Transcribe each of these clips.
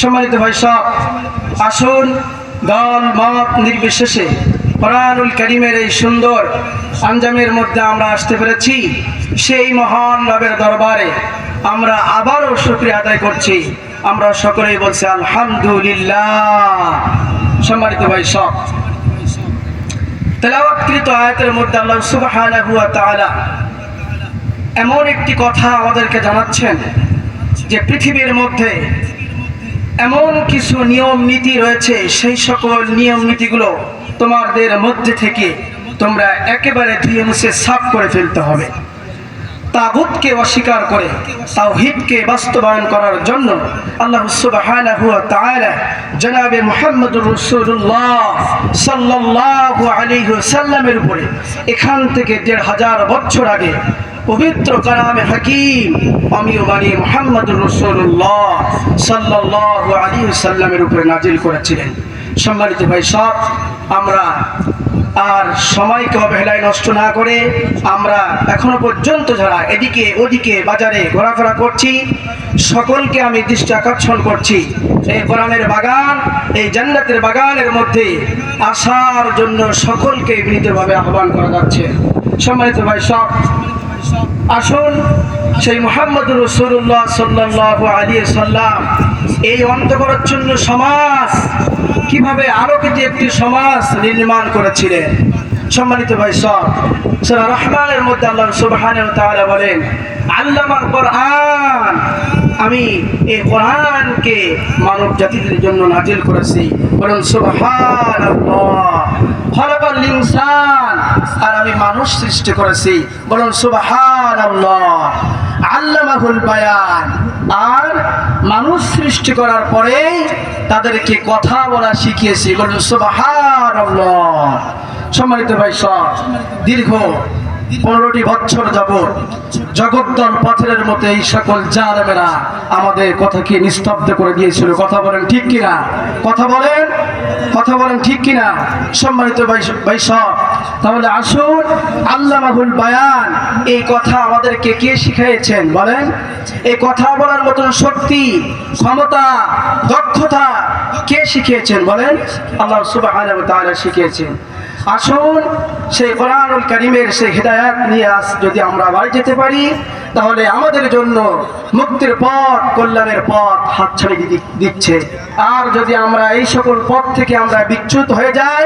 সম্মানিত ভাই সব, আসুন, দল, মত নির্বিশেষে কোরআনুল করিমের এই সুন্দর আঞ্জামের মধ্যে আমরা আসতে পেরেছি। সেই মহান রবের দরবারে আমরা আবারও শুক্রিয়া আদায় করছি। আমরা সকলেই বলছি আলহামদুলিল্লাহ। সম্মানিত ভাই সব, তেলাওয়াতকৃত আয়াতের মধ্যে আল্লাহ তাআলা এমন একটি কথা আমাদেরকে জানাচ্ছেন যে পৃথিবীর মধ্যে এমন কিছু নিয়ম নীতি রয়েছে, সেই সকল নিয়ম নীতিগুলো তোমাদের মধ্যে থেকে তোমরা একেবারে ধুয়ে মুছে সাফ করে ফেলতে হবে। তাগুতকে অস্বীকার করে, তাওহিদকে বাস্তবায়ন করার জন্য আল্লাহ সুবহানাহু ওয়া তাআলা জনাবে মুহাম্মদুর রাসূলুল্লাহ সাল্লাল্লাহু আলাইহি ওয়াসাল্লামের উপরে এখান থেকে দেড় হাজার বছর আগে পবিত্র কালামে হাকিম আমিও মানি মুহাম্মদুর রাসূলুল্লাহ সাল্লাল্লাহু আলাইহি সাল্লামের উপরে নাজিল করেছিলেন। সম্মানিত ভাই সব আমরা আর সময়কে অবহেলায় নষ্ট না করে আমরা এখনও পর্যন্ত যারা এদিকে ওদিকে বাজারে ঘোরাফেরা করছি, সকলকে আমি দৃষ্টি আকর্ষণ করছি। এই কোরআনের বাগান, এই জান্নাতের বাগানের মধ্যে আসার জন্য সকলকে বিনীতভাবে আহ্বান করা যাচ্ছে। সম্মানিত ভাই সব আসুন, সেই মোহাম্মদ রসুল্লাহ সাল্লাহ আলী সাল্লাম এই অন্তকরচ্ছন্ন সমাজ কীভাবে আলোকিত একটি সমাজ নির্মাণ করেছিলেন? সম্মানিত ভাই সব, সুরা রহমানের মধ্যে আল্লাহ সুবাহ বলেন, আল্লামাল কোরআন আমি এই কোরআনকে মানব জাতিদের জন্য নাজিল করেছি। খলাকাল ইনসান, আর আমি মানুষ সৃষ্টি করেছি। বলুন, সুবহানাল্লাহ। আল্লামাহুল বায়ান, আর মানুষ সৃষ্টি করার পরে তাদেরকে কথা বলা শিখিয়েছি। বলুন, সুবহানাল্লাহ। সম্মানিত ভাই সব, দীর্ঘ পনেরোটি বছর যাব জগদ্দল পাথরের মতো এই সকল জালেমেরা আমাদের কথাকে নিস্তব্ধ করে দিয়েছিল। কথা বলেন ঠিক কিনা? কথা বলেন? কথা বলেন ঠিক কিনা? সম্মানিত সব তাহলে আসুন আল্লাহ মাহুল বায়ান এই কথা আমাদেরকে কে শিখিয়েছেন বলেন? এই কথা বলার মতন শক্তি, ক্ষমতা, দক্ষতা কে শিখিয়েছেন বলেন? আল্লাহ সুবাহ শিখিয়েছেন। আসুন, সেই কোরআনুল করিমের সেই হৃদায়াত নিয়ে আস যদি আমরা বাড়ি যেতে পারি তাহলে আমাদের জন্য মুক্তির পথ, কল্যাণের পথ হাতছাড়ি দিচ্ছে। আর যদি আমরা এই সকল পথ থেকে আমরা বিচ্যুত হয়ে যাই,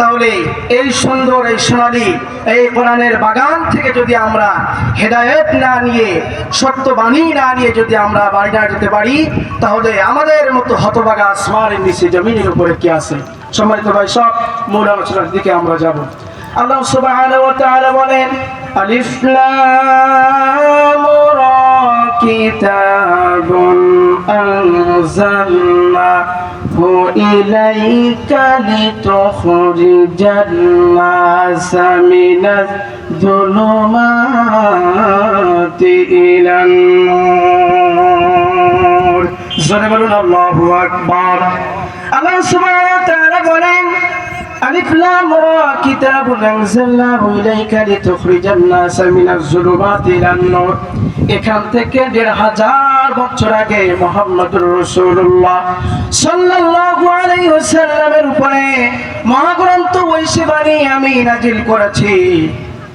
তাহলে এই সুন্দর, এই সোনালি, এই কোরআনের বাগান থেকে যদি আমরা হেদায়েত না নিয়ে, সত্যবাণী না নিয়ে যদি আমরা বাড়ি না যেতে পারি, তাহলে আমাদের মতো হতবাগা আসমানের নিচে জমিনের উপরে কি আছে? সম্মানিত ভাই, সব মূল আলোচনার দিকে আমরা যাব। আল্লাহ তাআলা বলেন, আলিফ কিতাবুন আনজালনাহু ইলাইকা লিতুখরিজান নাসা মিনাজ যুলুমাতি ইলান নূর। জোরে বলুন, আল্লাহু আকবার। আল্লাহ সুবহানাহু ওয়া لام را কিতাবুন আনজালনাহু ইলাইকা লিতুখরিজান নাসা মিনাজ যুলুমাতি ইলান নূর। এখান থেকে দেড় হাজার বছর আগে মোহাম্মদ রাসূলুল্লাহ সাল্লাল্লাহু আলাইহি ওয়াসাল্লামের উপরে মহাগ্রন্থ ঐশী বাণী আমি নাজিল করেছি।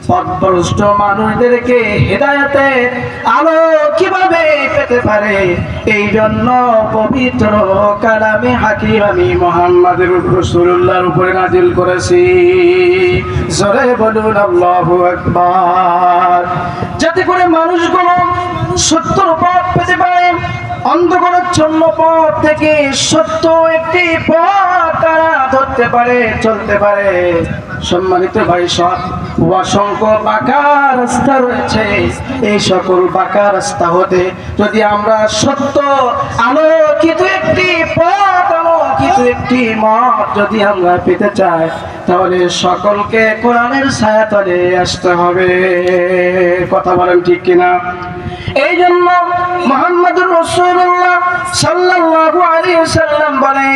পথভ্রষ্ট মানুষদেরকে হেদায়তের আলো কীভাবে পেতে পারে? এই জন্য পবিত্র কালামে আমি মোহাম্মদের রসুল্লাহর উপরে নাজিল করেছি। জোরে বলুন, আল্লাহু আকবার। যাতে করে মানুষগুলো সত্যর পথ পেতে পারে, অন্ধকারাচ্ছন্ন পথ থেকে সত্য একটি পথ তারা ধরতে পারে, চলতে পারে। সম্মানিত ভাই সব অসংখ্য বাঁকা রাস্তা রয়েছে। এই সকল বাঁকা রাস্তা হতে যদি আমরা সত্য আলোকিত একটি পথ, আলোকিত একটি মত যদি আমরা পেতে চাই, তাহলে সকলকে কোরআনের ছায়াতলে আসতে হবে। কথা বলেন ঠিক কিনা? এই জন্য মোহাম্মদুর রসুল্লাহ সাল্লাল্লাহু আলাইহি ওয়াসাল্লাম বলে,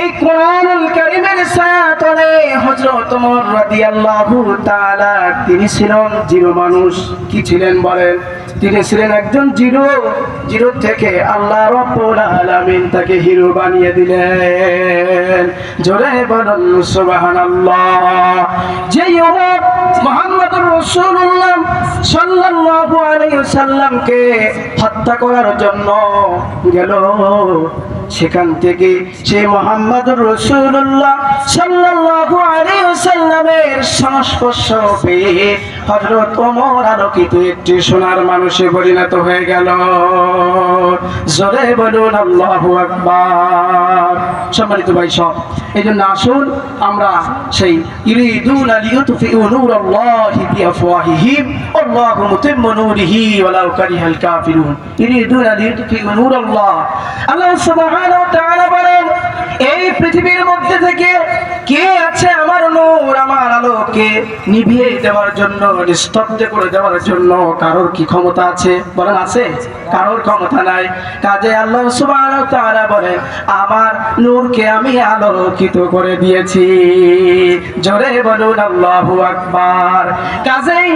এই কোরআনুল কারীমের সাথে হযরত ওমর রাদিয়াল্লাহু তাআলা, তিনি ছিলেন জিরো মানুষ। কি ছিলেন বলেন? তিনি ছিলেন একজন জিরো। জিরো থেকে আল্লাহ রব্বুল আলামিন তাকে হিরো বানিয়ে দিলেন। জোরে বলুন সুবহানাল্লাহ। যেই ওমর আলাইহি সাল্লামকে হত্যা করার জন্য গেল। সেখান থেকে সে মোহাম্মদ রসুল্লাহ সাল্লাহ আলী আলাইহি সাল্লামের সংস্পর্শ পেয়ে হযরত ওমর আলোকিত একটি সোনার মানুষে পরিণত হয়ে গেল। জোরে বলুন, আল্লাহু আকবার। সম্মানিত ভাই সব এই জন্য আসুন, আমরা সেই ইরিদুন লিইউতফিউ নূরাল্লাহি বিআফওয়াহিহিম, আল্লাহু মুতিম্মু নূরিহি ওয়ালাউ কারিহাল কাফিরুন। ইরিদুন লিইউতফিউ নূরাল্লাহ। আল্লাহ সুবহানাহু ওয়া তাআলা বলেন, এই পৃথিবীর মধ্যে থেকে কে আছে আমার নূর আমার আলোকে নিভিয়ে দেওয়ার জন্য, নিস্তব্ধ করে দেওয়ার জন্য কারোর কি ক্ষমতা আছে? বলেন, আছে। কারোর ক্ষমতা নাই। কাজে আল্লাহ ওয়া তাআলা বলেন আমার নূরকে আমি আলোকিত করে দিয়েছি। জোরে বলুন, আল্লাহু আকবার। কাজেই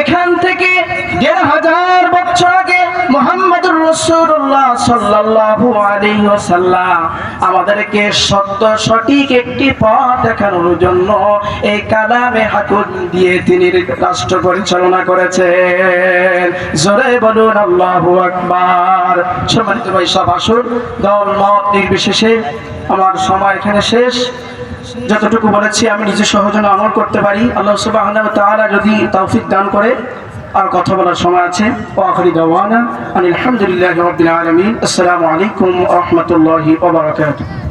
এখান থেকে দেড় হাজার বছর আগে ওয়াসাল্লাম। আমাদেরকে সত্য, সঠিক একটি পথ দেখানোর জন্য এই কালামে হাকুন দিয়ে তিনি রাষ্ট্র পরিচালনা করেছেন। জোরে বলুন, আল্লাহু আকবার। সম্মানিত ভাই, সব আসুন। দল, মত নির্বিশেষে আমার সময় এখানে শেষ। যতটুকু বলেছি, আমি নিজে সহজনে আমল করতে পারি। আল্লাহ তাআলা যদি তৌফিক দান করে আর কথা বলার সময় আছে। ও আখরি দাওয়ানা আলহামদুলিল্লাহি রাব্বিল আলামিন। আসসালামু আলাইকুম ওয়া রাহমাতুল্লাহি ওয়া বারাকাতুহু।